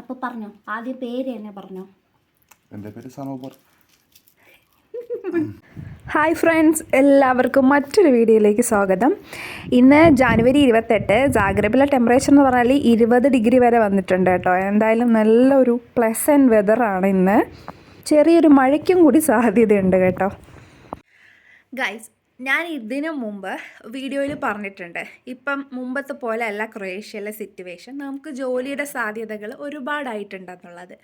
അപ്പോൾ പറഞ്ഞോ. ആദ്യം പേര് തന്നെ പറഞ്ഞോ. എന്റെ പേര് സനോബർ. ഹായ് ഫ്രണ്ട്സ് എല്ലാവർക്കും മറ്റൊരു വീഡിയോയിലേക്ക് സ്വാഗതം. ഇന്ന് ജാനുവരി ഇരുപത്തെട്ട് ജാഗ്രബിലെ ടെമ്പറേച്ചർ എന്ന് പറഞ്ഞാൽ ഇരുപത് ഡിഗ്രി വരെ വന്നിട്ടുണ്ട് കേട്ടോ. എന്തായാലും നല്ലൊരു പ്ലസന്റ് വെതറാണ് ഇന്ന്. ചെറിയൊരു മഴയ്ക്കും കൂടി സാധ്യതയുണ്ട് കേട്ടോ. ഗൈസ് ഞാൻ ഇതിനു മുമ്പ് വീഡിയോയിൽ പറഞ്ഞിട്ടുണ്ട്. ഇപ്പം മുമ്പത്തെ പോലെ അല്ല ക്രൊയേഷ്യയിലെ സിറ്റുവേഷൻ നമുക്ക് ജോലിയുടെ സാധ്യതകൾ ഒരുപാടായിട്ടുണ്ടെന്നുള്ളത്.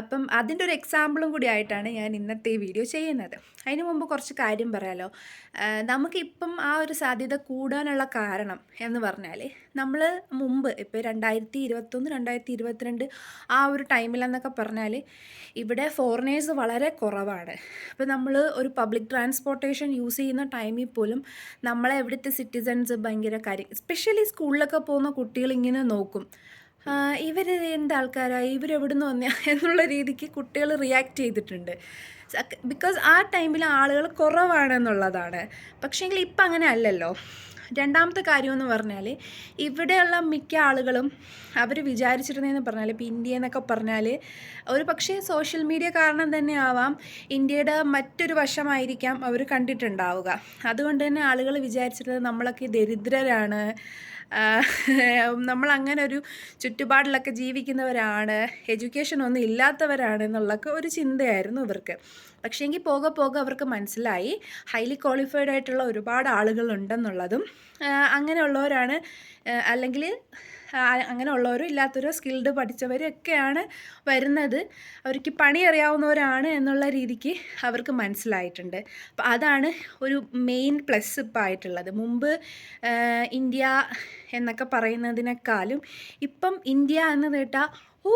അപ്പം അതിന്റെ ഒരു എക്സാമ്പിളും കൂടി ആയിട്ടാണ് ഞാൻ ഇന്നത്തെ ഈ വീഡിയോ ചെയ്യുന്നത്. അതിന് മുമ്പ് കുറച്ച് കാര്യം പറയാലോ. നമുക്കിപ്പം ആ ഒരു സാധ്യത കൂടാനുള്ള കാരണം എന്ന് പറഞ്ഞാൽ നമ്മൾ മുമ്പ് ഇപ്പോൾ രണ്ടായിരത്തി ഇരുപത്തൊന്ന് രണ്ടായിരത്തി ഇരുപത്തിരണ്ട് ആ ഒരു ടൈമിലെന്നൊക്കെ പറഞ്ഞാൽ ഇവിടെ ഫോറിനേഴ്സ് വളരെ കുറവാണ്. അപ്പോൾ നമ്മൾ ഒരു പബ്ലിക് ട്രാൻസ്പോർട്ടേഷൻ യൂസ് ചെയ്യുന്ന ടൈമിൽ പോലും നമ്മളെ ഇവിടുത്തെ സിറ്റിസൺസ് ഭയങ്കര കാര്യം. എസ്പെഷ്യലി സ്കൂളിലൊക്കെ പോകുന്ന കുട്ടികൾ ഇങ്ങനെ നോക്കും. ഇവർ എന്ത് ആൾക്കാരാണ് ഇവരെവിടുന്ന് വന്ന? എന്നുള്ള രീതിക്ക് കുട്ടികൾ റിയാക്ട് ചെയ്തിട്ടുണ്ട്. ബിക്കോസ് ആ ടൈമിൽ ആളുകൾ കുറവാണെന്നുള്ളതാണ്. പക്ഷേങ്കിൽ ഇപ്പം അങ്ങനെ അല്ലല്ലോ രണ്ടാമത്തെ കാര്യമെന്ന് പറഞ്ഞാൽ ഇവിടെയുള്ള മിക്ക ആളുകളും അവർ വിചാരിച്ചിരുന്നതെന്ന് പറഞ്ഞാൽ ഇപ്പോൾ ഇന്ത്യ എന്നൊക്കെ പറഞ്ഞാൽ ഒരു പക്ഷേ സോഷ്യൽ മീഡിയ കാരണം തന്നെ ആവാം ഇന്ത്യയുടെ മറ്റൊരു വശമായിരിക്കാം അവർ കണ്ടിട്ടുണ്ടാവുക. അതുകൊണ്ട് തന്നെ ആളുകൾ വിചാരിച്ചിരുന്നത് നമ്മളൊക്കെ ദരിദ്രരാണ്. നമ്മൾ അങ്ങനെ ഒരു ചുറ്റുപാടിലൊക്കെ ജീവിക്കുന്നവരാണ്. എഡ്യൂക്കേഷൻ ഒന്നും ഇല്ലാത്തവരാണ് എന്നുള്ളൊക്കെ ഒരു ചിന്തയായിരുന്നു ഇവർക്ക്. പക്ഷേങ്കിൽ പോകെ പോകെ അവർക്ക് മനസ്സിലായി. ഹൈലി ക്വാളിഫൈഡ് ആയിട്ടുള്ള ഒരുപാട് ആളുകളുണ്ടെന്നുള്ളതും അങ്ങനെയുള്ളവരാണ്. അല്ലെങ്കിൽ അങ്ങനെ അങ്ങനെയുള്ളവരും ഇല്ലാത്തവരോ സ്കിൽഡ് പഠിച്ചവരൊക്കെയാണ് വരുന്നത്. അവർക്ക് പണി അറിയാവുന്നവരാണ് എന്നുള്ള രീതിക്ക് അവർക്ക് മനസ്സിലായിട്ടുണ്ട്. അപ്പോൾ അതാണ് ഒരു മെയിൻ പ്ലസ് ഇപ്പോൾ ആയിട്ടുള്ളത്. മുമ്പ് ഇന്ത്യ എന്നൊക്കെ പറയുന്നതിനേക്കാളും ഇപ്പം ഇന്ത്യ എന്ന് കേട്ടാൽ ഓ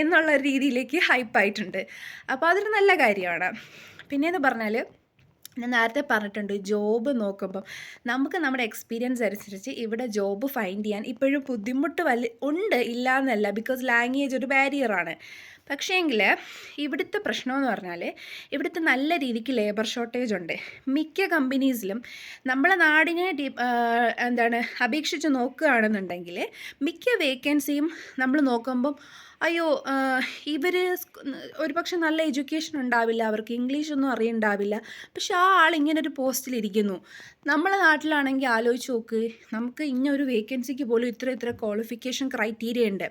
എന്നുള്ള രീതിയിലേക്ക് ഹൈപ്പായിട്ടുണ്ട് അപ്പോൾ അതൊരു നല്ല കാര്യമാണ്. പിന്നെയെന്ന് പറഞ്ഞാൽ ഞാൻ നേരത്തെ പറഞ്ഞിട്ടുണ്ട് ജോബ് നോക്കുമ്പം നമുക്ക് നമ്മുടെ എക്സ്പീരിയൻസ് അനുസരിച്ച് ഇവിടെ ജോബ് ഫൈൻഡ് ചെയ്യാൻ ഇപ്പോഴും ബുദ്ധിമുട്ട് വല്ല ഉണ്ട് ഇല്ല എന്നല്ല ബിക്കോസ് ലാംഗ്വേജ് ഒരു ബാരിയറാണ് പക്ഷേങ്കിൽ ഇവിടുത്തെ പ്രശ്നമെന്ന് പറഞ്ഞാൽ ഇവിടുത്തെ നല്ല രീതിക്ക് ലേബർ ഷോർട്ടേജ് ഉണ്ട്. മിക്ക കമ്പനീസിലും നമ്മളെ നാടിനെ എന്താണ് അപേക്ഷിച്ച് നോക്കുകയാണെന്നുണ്ടെങ്കിൽ മിക്ക വേക്കൻസിയും നമ്മൾ നോക്കുമ്പം അയ്യോ ഇവർ ഒരു പക്ഷെ നല്ല എഡ്യൂക്കേഷൻ ഉണ്ടാവില്ല അവർക്ക് ഇംഗ്ലീഷ് ഒന്നും അറിയണ്ടാവില്ല. പക്ഷെ ആ ആൾ ഇങ്ങനൊരു പോസ്റ്റിലിരിക്കുന്നു നമ്മളെ നാട്ടിലാണെങ്കിൽ ആലോചിച്ച് നോക്ക് നമുക്ക് ഇങ്ങനൊരു വേക്കൻസിക്ക് പോലും ഇത്ര ഇത്ര ക്വാളിഫിക്കേഷൻ ക്രൈറ്റീരിയ ഉണ്ട്.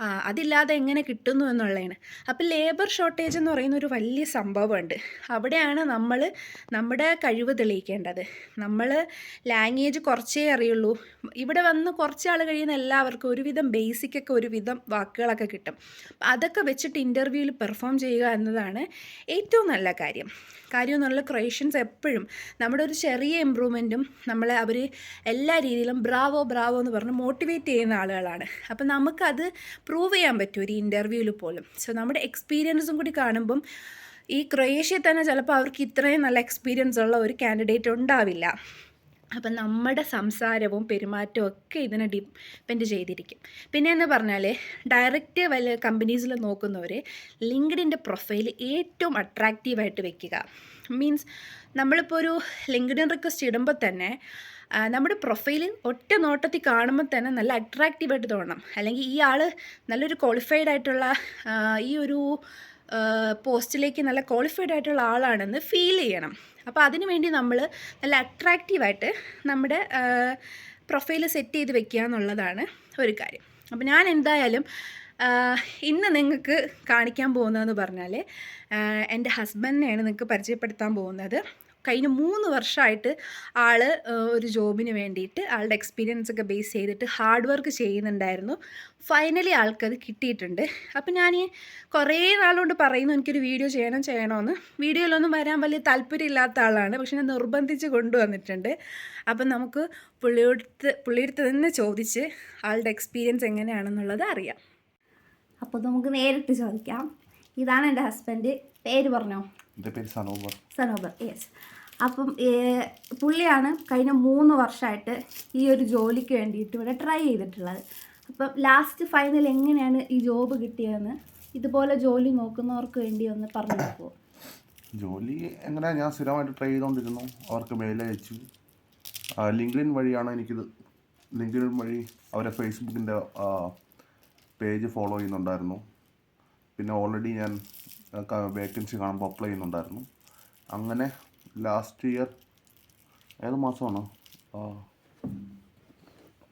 അതില്ലാതെ എങ്ങനെ കിട്ടുന്നു എന്നുള്ളതാണ്. അപ്പോൾ ലേബർ ഷോർട്ടേജ് എന്ന് പറയുന്ന ഒരു വലിയ സംഭവമുണ്ട്. അവിടെയാണ് നമ്മൾ നമ്മുടെ കഴിവ് തെളിയിക്കേണ്ടത്. നമ്മൾ ലാംഗ്വേജ് കുറച്ചേ അറിയുള്ളൂ. ഇവിടെ വന്ന് കുറച്ച് ആൾ കഴിയുന്ന എല്ലാവർക്കും ഒരുവിധം ബേസിക്കൊക്കെ ഒരുവിധം വാക്കുകളൊക്കെ കിട്ടും. അതൊക്കെ വെച്ചിട്ട് ഇന്റർവ്യൂവിൽ പെർഫോം ചെയ്യുക എന്നതാണ് ഏറ്റവും നല്ല കാര്യം. കാര്യം എന്നുള്ള ക്രൊയേഷ്യൻസ് എപ്പോഴും നമ്മുടെ ഒരു ചെറിയ ഇമ്പ്രൂവ്മെന്റും നമ്മളെ അവർ എല്ലാ രീതിയിലും ബ്രാവോ ബ്രാവോ എന്ന് പറഞ്ഞ് മോട്ടിവേറ്റ് ചെയ്യുന്ന ആളുകളാണ്. അപ്പം നമുക്കത് പ്രൂവ് ചെയ്യാൻ പറ്റും ഒരു ഇന്റർവ്യൂവിൽ പോലും. സോ നമ്മുടെ എക്സ്പീരിയൻസും കൂടി കാണുമ്പം ഈ ക്രൊയേഷ്യയിൽ തന്നെ ചിലപ്പോൾ അവർക്ക് ഇത്രയും നല്ല എക്സ്പീരിയൻസ് ഉള്ള ഒരു കാൻഡിഡേറ്റ് ഉണ്ടാവില്ല. അപ്പം നമ്മുടെ സംസാരവും പെരുമാറ്റവും ഒക്കെ ഇതിനെ ഡിപ്പെൻഡ് ചെയ്തിരിക്കും. പിന്നെ എന്ന് പറഞ്ഞാൽ ഡയറക്റ്റ് വല്ല കമ്പനീസിൽ നോക്കുന്നവർ ലിങ്ക്ഡിന്റെ പ്രൊഫൈൽ ഏറ്റവും അട്രാക്റ്റീവായിട്ട് വെക്കുക. മീൻസ് നമ്മളിപ്പോൾ ഒരു ലിങ്ക്ഡിൻ റിക്വസ്റ്റ് ഇടുമ്പോൾ തന്നെ നമ്മുടെ പ്രൊഫൈൽ ഒറ്റ നോട്ടത്തിൽ കാണുമ്പോൾ തന്നെ നല്ല അട്രാക്റ്റീവായിട്ട് തോന്നണം. അല്ലെങ്കിൽ ഈ ആൾ നല്ലൊരു ക്വാളിഫൈഡ് ആയിട്ടുള്ള ഈ ഒരു പോസ്റ്റിലേക്ക് നല്ല ക്വാളിഫൈഡ് ആയിട്ടുള്ള ആളാണെന്ന് ഫീൽ ചെയ്യണം. അപ്പോൾ അതിനു വേണ്ടി നമ്മൾ നല്ല അട്രാക്റ്റീവായിട്ട് നമ്മുടെ പ്രൊഫൈൽ സെറ്റ് ചെയ്ത് വെക്കുക എന്നുള്ളതാണ് ഒരു കാര്യം. അപ്പോൾ ഞാൻ എന്തായാലും ഇന്ന് നിങ്ങൾക്ക് കാണിക്കാൻ പോകുന്നതെന്ന് പറഞ്ഞാൽ എന്റെ ഹസ്ബൻഡിനെയാണ് നിങ്ങൾക്ക് പരിചയപ്പെടുത്താൻ പോകുന്നത്. കഴിഞ്ഞ മൂന്ന് വർഷമായിട്ട് ആൾ ഒരു ജോബിന് വേണ്ടിയിട്ട് ആളുടെ എക്സ്പീരിയൻസ് ഒക്കെ ബേസ് ചെയ്തിട്ട് ഹാർഡ് വർക്ക് ചെയ്യുന്നുണ്ടായിരുന്നു. ഫൈനലി ആൾക്കത് കിട്ടിയിട്ടുണ്ട്. അപ്പം ഞാൻ ഈ കുറേ നാളുകൊണ്ട് പറയുന്നു എനിക്കൊരു വീഡിയോ ചെയ്യണം ചെയ്യണമെന്ന് വീഡിയോയിലൊന്നും വരാൻ വലിയ താല്പര്യമില്ലാത്ത ആളാണ്. പക്ഷെ ഞാൻ നിർബന്ധിച്ച് കൊണ്ടുവന്നിട്ടുണ്ട്. അപ്പം നമുക്ക് പുള്ളിയോടുത്ത് പുള്ളിയെടുത്ത് തന്നെ ചോദിച്ച് ആളുടെ എക്സ്പീരിയൻസ് എങ്ങനെയാണെന്നുള്ളത് അറിയാം. അപ്പോൾ നമുക്ക് നേരിട്ട് ചോദിക്കാം. ഇതാണ് എന്റെ ഹസ്ബൻഡ് പേര് പറഞ്ഞോ? സനോബർ സനോബർ യെസ് അപ്പം പുള്ളിയാണ് കഴിഞ്ഞ മൂന്ന് വർഷമായിട്ട് ഈ ഒരു ജോലിക്ക് വേണ്ടിയിട്ട് ഇവിടെ ട്രൈ ചെയ്തിട്ടുള്ളത്. അപ്പം ലാസ്റ്റ് ഫൈനൽ എങ്ങനെയാണ് ഈ ജോബ് കിട്ടിയതെന്ന് ഇതുപോലെ ജോലി നോക്കുന്നവർക്ക് വേണ്ടി ഒന്ന് പറഞ്ഞു നോക്കുമോ ജോലി എങ്ങനെ ഞാൻ സ്ഥിരമായിട്ട് ട്രൈ ചെയ്തുകൊണ്ടിരുന്നു അവർക്ക് മെയിൽ അയച്ചു. ലിങ്ക്ഡിൻ വഴിയാണ് എനിക്കിത് ലിങ്ക്ഡിൻ വഴി അവരെ ഫേസ്ബുക്കിന്റെ പേജ് ഫോളോ ചെയ്യുന്നുണ്ടായിരുന്നു. പിന്നെ ഓൾറെഡി ഞാൻ വേക്കൻസി കാണുമ്പോൾ അപ്ലൈ ചെയ്യുന്നുണ്ടായിരുന്നു. അങ്ങനെ ലാസ്റ്റ് ഇയർ ഏത് മാസമാണ്?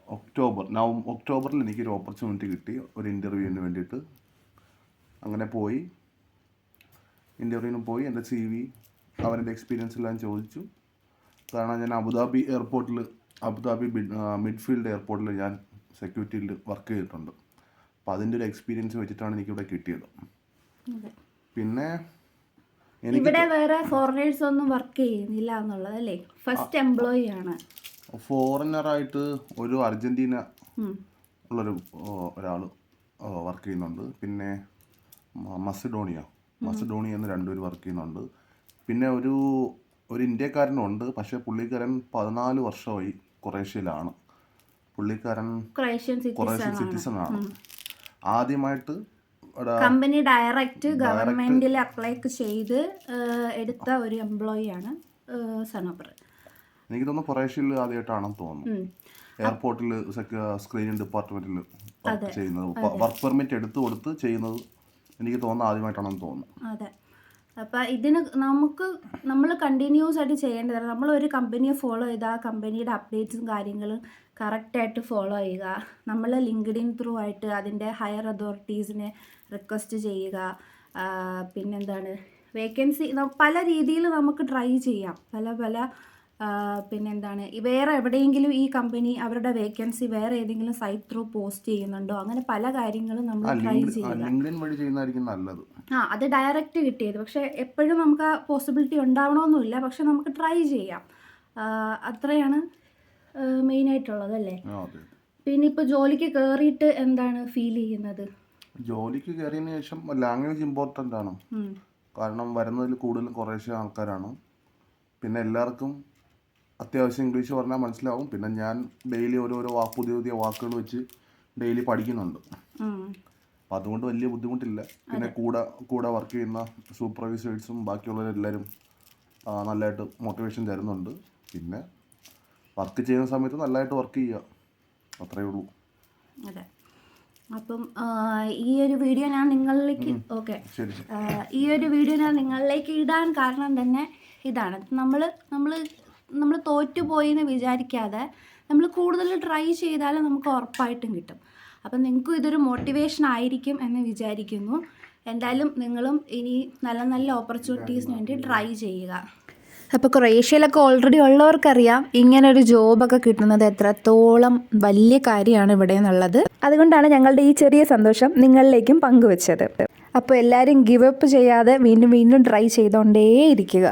ഒക്ടോബർ നവം ഒക്ടോബറിൽ എനിക്കൊരു ഓപ്പർച്യൂണിറ്റി കിട്ടി ഒരു ഇന്റർവ്യൂവിന് വേണ്ടിയിട്ട്. അങ്ങനെ പോയി. ഇന്റർവ്യൂവിന് പോയി എന്റെ സി വി അവരുടെ എക്സ്പീരിയൻസ് എല്ലാം ചോദിച്ചു. കാരണം ഞാൻ അബുദാബി എയർപോർട്ടിൽ അബുദാബി മിഡ്ഫീൽഡ് എയർപോർട്ടിൽ ഞാൻ സെക്യൂരിറ്റിയിൽ വർക്ക് ചെയ്തിട്ടുണ്ട്. അപ്പോൾ അതിന്റെ ഒരു എക്സ്പീരിയൻസ് വെച്ചിട്ടാണ് എനിക്കിവിടെ കിട്ടിയത്. പിന്നെ ഇവിടെ വേറെ ഫോറിനേഴ്സ് ഒന്നും വർക്ക് ചെയ്യുന്നില്ല എന്നുള്ളത് അല്ലേ? ഫസ്റ്റ് എംപ്ലോയി ആണ്. ഫോറിനറായിട്ട് ഒരു അർജന്റീന. ഉള്ളൊരു ഒരാൾ വർക്ക് ചെയ്യുന്നുണ്ട്. പിന്നെ മസിഡോണിയ. മസഡോണിയ എന്ന് രണ്ടുപേർ വർക്ക് ചെയ്യുന്നുണ്ട്. പിന്നെ ഒരു ഒരു ഇന്ത്യക്കാരനും ഉണ്ട് പക്ഷേ പുള്ളിക്കാരൻ പതിനാല് വർഷമായി കൊറേഷ്യയിലാണ് പുള്ളിക്കാരൻ ക്രൊയേഷ്യൻ സിറ്റിസൺ ആണ്. ആദ്യമായിട്ട് കമ്പനി ഡയറക്റ്റ് ഗവൺമെന്റിൽ അപ്ലൈ ചെയ്ത് എടുത്ത ഒരു എംപ്ലോയി ആണ് സനോബർ. എനിക്ക് തോന്നുന്നു കുറേഷ്യയിൽ ആദ്യമായിട്ടാണെന്ന് തോന്നുന്നു. എയർപോർട്ടിൽ സ്ക്രീനിങ് ഡിപ്പാർട്ട്മെന്റിൽ ചെയ്യുന്നത്. വർക്ക് പെർമിറ്റ് എടുത്തു കൊടുത്ത് ചെയ്യുന്നത് എനിക്ക് തോന്നുന്നു ആദ്യമായിട്ടാണെന്ന് തോന്നുന്നു. അതെ. അപ്പം ഇതിന് നമുക്ക് നമ്മൾ കണ്ടിന്യൂസ് ആയിട്ട് ചെയ്യേണ്ടതാണ് നമ്മൾ ഒരു കമ്പനിയെ ഫോളോ ചെയ്താൽ ആ കമ്പനിയുടെ അപ്ഡേറ്റ്സും കാര്യങ്ങളും കറക്റ്റായിട്ട് ഫോളോ ചെയ്യുക. നമ്മൾ ലിങ്ക്ഡിൻ ത്രൂ ആയിട്ട് അതിന്റെ ഹയർ അതോറിറ്റീസിനെ റിക്വസ്റ്റ് ചെയ്യുക. പിന്നെന്താണ്? വേക്കൻസി പല രീതിയിൽ നമുക്ക് ട്രൈ ചെയ്യാം. പല പല പിന്നെന്താണ്? വേറെ എവിടെയെങ്കിലും ഈ കമ്പനി അവരുടെ വേക്കൻസി വേറെ ഏതെങ്കിലും സൈറ്റ് ത്രൂ പോസ്റ്റ് ചെയ്യുന്നുണ്ടോ? അങ്ങനെ പല കാര്യങ്ങളും നമ്മൾ ട്രൈ ചെയ്യുക ആ അത് ഡയറക്റ്റ് കിട്ടിയത്. പക്ഷെ എപ്പോഴും നമുക്ക് ആ പോസിബിലിറ്റി ഉണ്ടാവണമെന്നില്ല പക്ഷെ നമുക്ക് ട്രൈ ചെയ്യാം. അത്രയാണ് മെയിൻ മെയിനായിട്ടുള്ളത് അല്ലേ? പിന്നെ ഇപ്പോൾ ജോലിക്ക് കയറിയിട്ട് എന്താണ് ഫീൽ ചെയ്യുന്നത്? ജോലിക്ക് കയറിയതിന് ശേഷം ലാംഗ്വേജ് ഇമ്പോർട്ടന്റ് ആണ്. കാരണം വരുന്നതിൽ കൂടുതലും കുറേശ്ശെ ആൾക്കാരാണ്. പിന്നെ എല്ലാവർക്കും അത്യാവശ്യം ഇംഗ്ലീഷ് പറഞ്ഞാൽ മനസ്സിലാവും. പിന്നെ ഞാൻ ഡെയിലി ഓരോരോ വാക്ക് പുതിയ പുതിയ വാക്കുകൾ വെച്ച് ഡെയിലി പഠിക്കുന്നുണ്ട്. അപ്പം അതുകൊണ്ട് വലിയ ബുദ്ധിമുട്ടില്ല. പിന്നെ കൂടെ കൂടെ വർക്ക് ചെയ്യുന്ന സൂപ്പർവൈസേഴ്സും ബാക്കിയുള്ളവരെല്ലാവരും നല്ലതായിട്ട് മോട്ടിവേഷൻ തരുന്നുണ്ട്. പിന്നെ വർക്ക് ചെയ്യുന്ന സമയത്ത് നല്ലതായിട്ട് വർക്ക് ചെയ്യുക. അത്രയേ ഉള്ളൂ. അതെ. അപ്പം ഈ ഒരു വീഡിയോ ഞാൻ നിങ്ങളിലേക്ക് ഓക്കെ. ഈ ഒരു വീഡിയോ ഞാൻ നിങ്ങളിലേക്ക് ഇടാൻ കാരണം തന്നെ ഇതാണ്. നമ്മൾ നമ്മൾ നമ്മൾ തോറ്റുപോയി എന്ന് വിചാരിക്കാതെ നമ്മൾ കൂടുതൽ ട്രൈ ചെയ്താൽ നമുക്ക് ഉറപ്പായിട്ടും കിട്ടും. അപ്പം നിങ്ങൾക്കും ഇതൊരു മോട്ടിവേഷൻ ആയിരിക്കും എന്ന് വിചാരിക്കുന്നു. എന്തായാലും നിങ്ങളും ഇനി നല്ല നല്ല ഓപ്പർച്യൂണിറ്റീസിന് വേണ്ടി ട്രൈ ചെയ്യുക. അപ്പോൾ ക്രൊയേഷ്യയിലൊക്കെ ഓൾറെഡി ഉള്ളവർക്കറിയാം ഇങ്ങനെ ഒരു ജോബൊക്കെ കിട്ടുന്നത് എത്രത്തോളം വലിയ കാര്യമാണ് ഇവിടെ എന്നുള്ളത്. അതുകൊണ്ടാണ് ഞങ്ങളുടെ ഈ ചെറിയ സന്തോഷം നിങ്ങളിലേക്കും പങ്കുവച്ചത്. അപ്പോൾ എല്ലാവരും ഗിവ് അപ്പ് ചെയ്യാതെ വീണ്ടും വീണ്ടും ട്രൈ ചെയ്തുകൊണ്ടേയിരിക്കുക